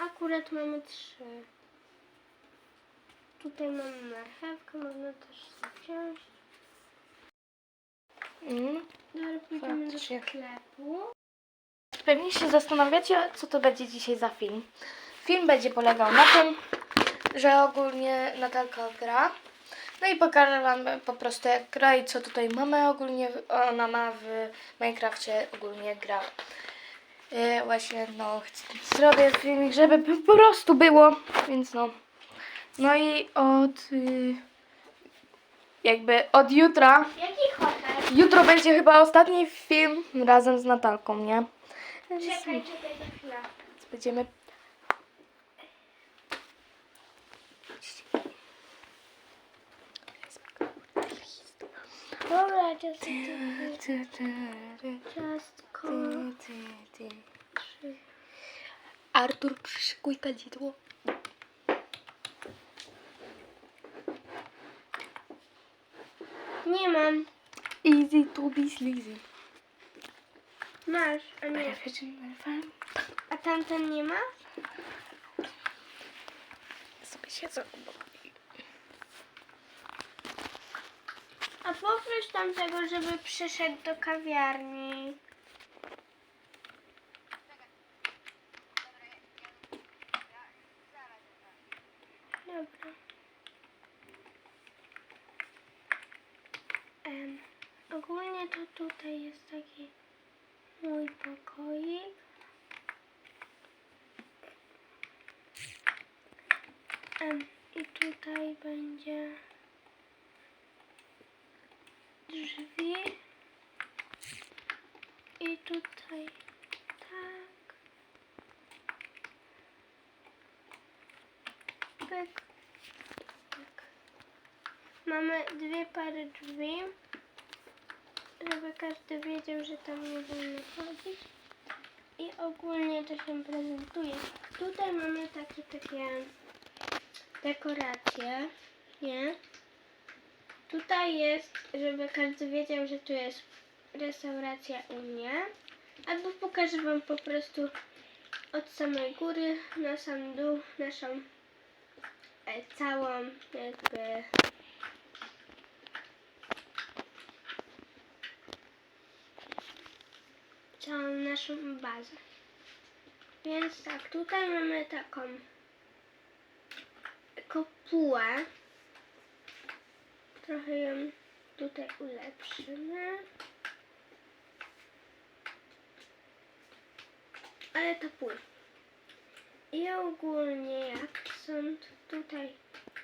Akurat mamy trzy. Tutaj mamy marchewkę, można też wziąć. Mm. Dobra, pójdziemy do Faktycznie. sklepu. Pewnie się zastanawiacie, co to będzie dzisiaj za film. Film będzie polegał na tym, że ogólnie Natalka gra. No i pokażę Wam po prostu jak gra i co tutaj mamy ogólnie. Ona ma w Minecrafcie ogólnie gra. Yy, właśnie, no, chcę- zrobię filmik, żeby po prostu było, więc no. No i od, yy, jakby od jutra Jaki hotel? Jutro będzie chyba ostatni film razem z Natalką, nie? Więc Czekaj, czekaj, za chwilę. Będziemy. Dobra, ciastko. Ciastko. Trzy. Artur, przyszykuj kadzidło. Nie mam. Easy to be sleazy. Masz, a nie. A tamten nie ma? Sobie siedzę A poproś tamtego, żeby przyszedł do kawiarni. Dobra. Em, ogólnie to tutaj jest taki mój pokoik. I tutaj będzie drzwi. I tutaj tak. Pyk. Tak. Mamy dwie pary drzwi, żeby każdy wiedział, że tam nie wolno chodzić. I ogólnie to się prezentuje. Tutaj mamy takie takie dekoracje, nie? Tutaj jest, żeby każdy wiedział, że tu jest restauracja u mnie. Albo pokażę Wam po prostu od samej góry na sam dół naszą e, całą jakby całą naszą bazę. Więc tak, tutaj mamy taką kopułę. Trochę ją tutaj ulepszymy. Ale to pół. I ogólnie jak stąd tutaj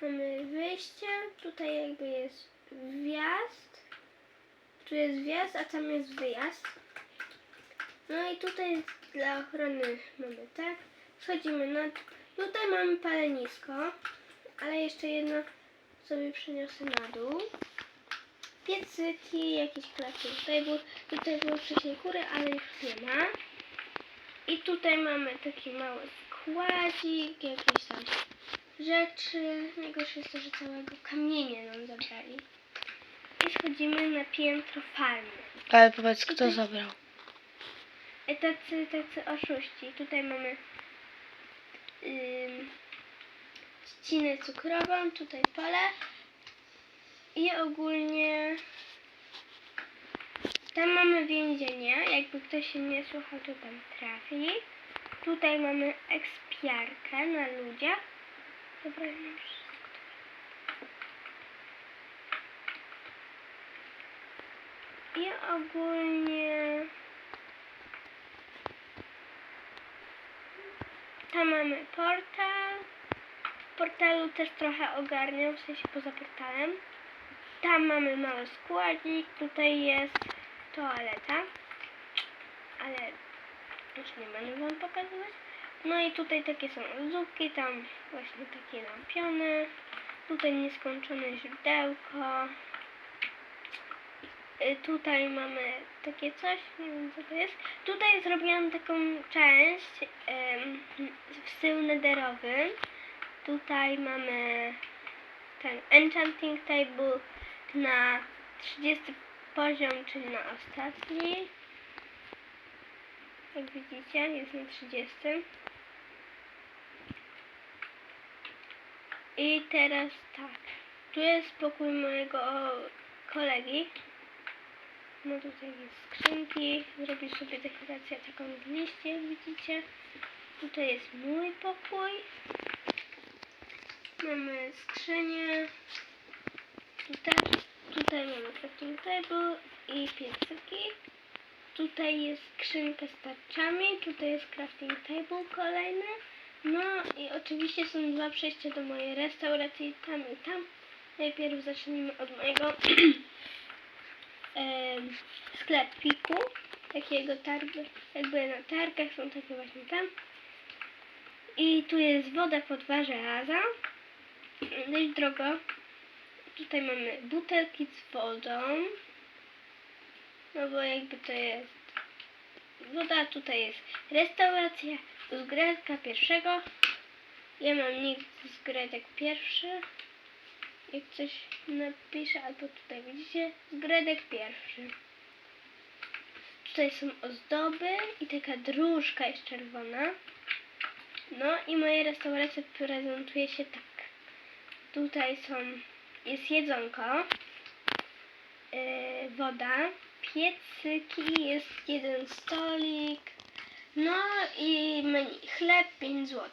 mamy wyjście, tutaj jakby jest wjazd. Tu jest wjazd, a tam jest wyjazd. No i tutaj dla ochrony mamy tak. Schodzimy na... Tutaj mamy palenisko, ale jeszcze jedno sobie przeniosę na dół. Piecyki, jakieś klapki. Tutaj, był, tutaj były wcześniej kury, ale już nie ma. I tutaj mamy taki mały składzik, jakieś tam rzeczy. Najgorsze jest to, że całego kamienia nam zabrali. I schodzimy na piętro farmy. Ale powiedz, kto zabrał? Tacy, tacy oszuści. Tutaj mamy trzcinę cukrową, tutaj pole i ogólnie tam mamy więzienie. Jakby ktoś się nie słuchał, to tam trafi. Tutaj mamy ekspiarkę na ludziach. Dobra, wszystko. I ogólnie Tam mamy portal. W portalu też trochę ogarniam, w sensie poza portalem. Tam mamy mały składzik. Tutaj jest toaleta. Ale już nie będę wam pokazywać. No i tutaj takie są luzówki, tam właśnie takie lampiony. Tutaj nieskończone źródełko. Y, Tutaj mamy takie coś, nie wiem co to jest. Tutaj zrobiłam taką część w stylu nederowym. Tutaj mamy ten enchanting table na 30 poziom, czyli na ostatni. Jak widzicie, jest na 30. I teraz tak. Tu jest pokój mojego kolegi. No tutaj skrzynki. Zrobił sobie dekorację taką z liście, jak widzicie. Tutaj jest mój pokój. Mamy skrzynię. Tutaj, tutaj mamy crafting table i piecyki. Tutaj jest skrzynka z tarczami, tutaj jest crafting table kolejny. No i oczywiście są dwa przejścia do mojej restauracji, tam i tam. Najpierw zacznijmy od mojego sklepiku, takiego targu, jakby na targach są takie właśnie tam. I tu jest woda po dwa żelaza, dość drogo. Tutaj mamy butelki z wodą, no bo jakby to jest woda, tutaj jest restauracja z Gredka pierwszego. Ja mam nick z Gredek pierwszy. Jak coś napiszę, albo tutaj widzicie, z Gredek pierwszy. Tutaj są ozdoby i taka dróżka jest czerwona. No i moja restauracja prezentuje się tak. Tutaj są, jest jedzonko, yy, woda, piecyki, jest jeden stolik, no i menu. Chleb 5 zł.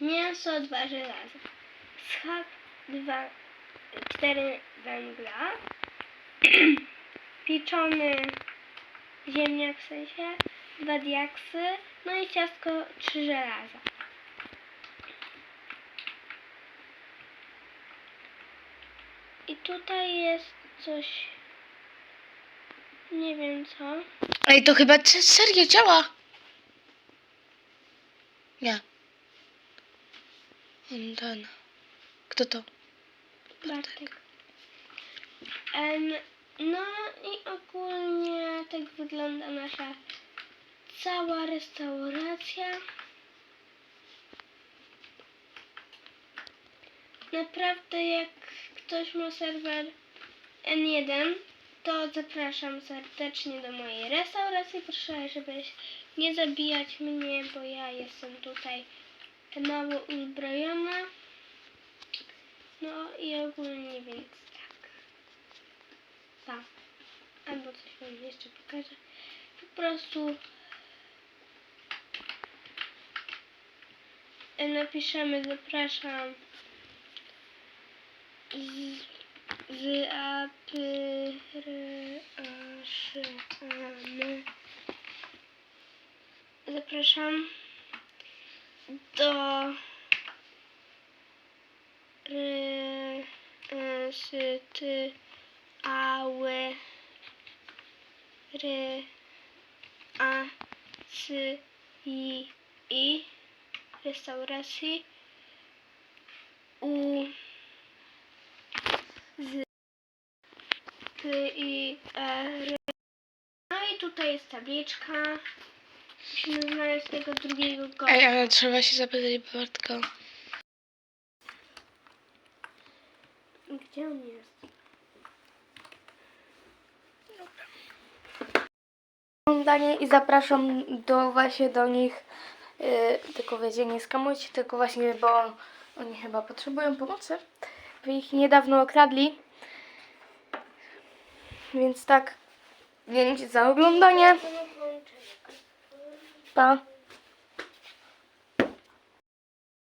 Mięso 2 żelaza. Schab 2, 4 węgla. Pieczony ziemniak w sensie, 2 diaksy, no i ciastko 3 żelaza. I tutaj jest coś, nie wiem co. Ej, to chyba serio działa. Nie. On ten. Kto to? Bartek. Em, no i ogólnie tak wygląda nasza cała restauracja. Naprawdę jak ktoś ma serwer N1, to zapraszam serdecznie do mojej restauracji. Proszę, żeby nie zabijać mnie, bo ja jestem tutaj mało uzbrojona. No i ogólnie więc Tak. Albo coś wam jeszcze pokażę. Po prostu napiszemy zapraszam z, z apryaszamy zapraszam do ry, y, sy, ty, ały, ry, a, sy, i, i, restauracji, u, z, ty, i, e, ry. No i tutaj jest tabliczka. Musimy znaleźć tego drugiego gościa. Ej, ale trzeba się zapytać Bartka. Gdzie on jest? Oglądanie i zapraszam do właśnie do nich. Yy, tylko wiecie, nie skamujcie, tylko właśnie, bo oni chyba potrzebują pomocy. Wy ich niedawno okradli. Więc tak. Dzięki za oglądanie. Pa.